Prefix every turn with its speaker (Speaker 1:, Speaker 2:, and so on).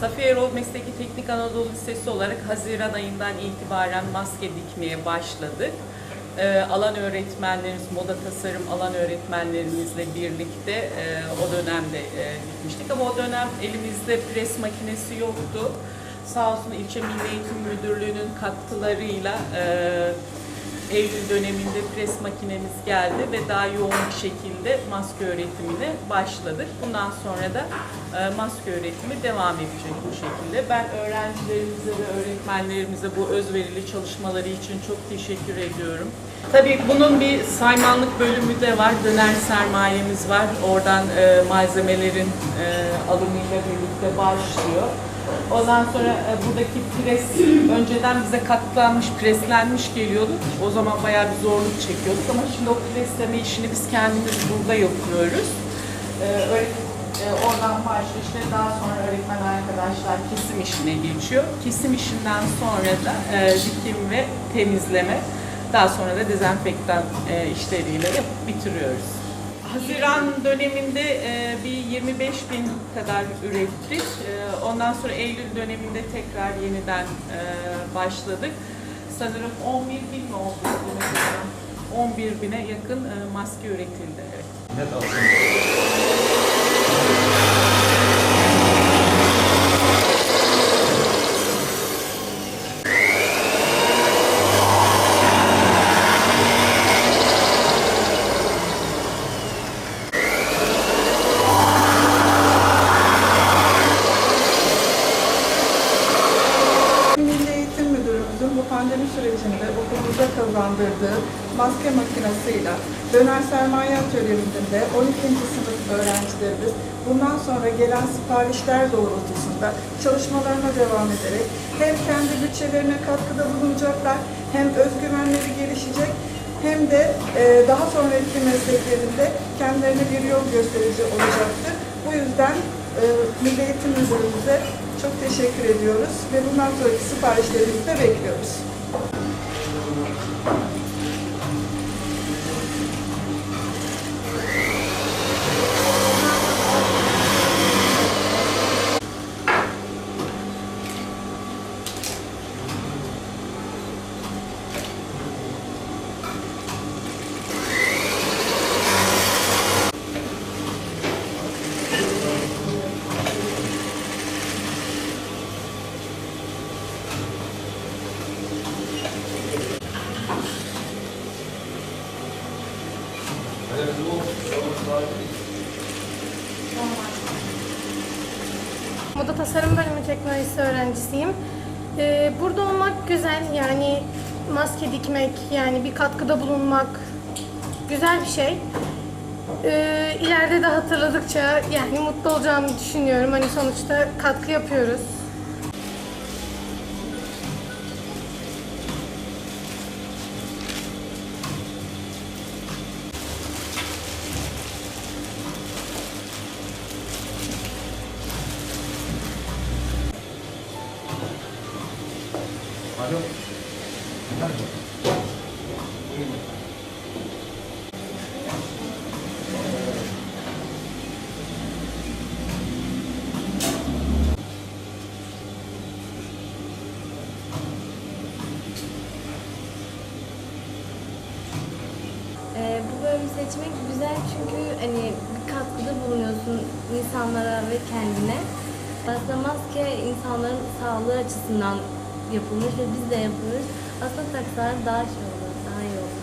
Speaker 1: Safiye Erol Mesleki Teknik Anadolu Lisesi olarak Haziran ayından itibaren maske dikmeye başladık. E, alan öğretmenlerimiz, moda tasarım alan öğretmenlerimizle birlikte e, o dönemde e, dikmiştik. Ama o dönem elimizde pres makinesi yoktu. Sağ olsun ilçe Milli Eğitim Müdürlüğü'nün katkılarıyla e, Eylül döneminde pres makinemiz geldi ve daha yoğun bir şekilde maske öğretimine başladık. Bundan sonra da e, maske öğretimi devam edecek bu şekilde. Ben öğrencilerimize ve öğretmenlerimize bu özverili çalışmaları için çok teşekkür ediyorum. Tabii bunun bir saymanlık bölümü de var. Döner sermayemiz var. Oradan e, malzemelerin e, alımıyla birlikte başlıyor. Ondan sonra e, buradaki pres önceden bize katlanmış, preslenmiş geliyordu. O zaman bayağı bir zorluk çekiyorduk ama şimdi o presleme işini biz kendimiz burada yapıyoruz. E, e, oradan başlıyor işte daha sonra öğretmen arkadaşlar kesim işine geçiyor. Kesim işinden sonra da dikim ve temizleme. Daha sonra da dezenfektan işleriyle yapıp bitiriyoruz. Haziran döneminde e, bir 25 bin kadar ürettik. E, ondan sonra Eylül döneminde tekrar yeniden e, başladık. Sanırım 11 bin mi oldu? mesela? 11 bine yakın e, maske üretildi. Evet.
Speaker 2: Net
Speaker 3: kazandırdığı maske makinesiyle döner sermaye atölyemizde 12. sınıf öğrencilerimiz bundan sonra gelen siparişler doğrultusunda çalışmalarına devam ederek hem kendi bütçelerine katkıda bulunacaklar hem özgüvenleri gelişecek hem de e, daha sonraki mesleklerinde kendilerine bir yol gösterici olacaktır. Bu yüzden e, Milli Eğitim Müdürümüze çok teşekkür ediyoruz ve bundan sonraki siparişlerimizi de bekliyoruz. Thank you.
Speaker 4: Moda tasarım bölümü teknolojisi öğrencisiyim. Ee, burada olmak güzel yani maske dikmek yani bir katkıda bulunmak güzel bir şey. Ee, ileride de hatırladıkça yani mutlu olacağımı düşünüyorum. Hani sonuçta katkı yapıyoruz.
Speaker 5: Ee, bu bölümü seçmek güzel çünkü hani bir katkıda bulunuyorsun insanlara ve kendine. Aslında maske insanların sağlığı açısından yapılmış ve biz de yapıyoruz. Aslında taksalar daha şey olur, daha iyi olur.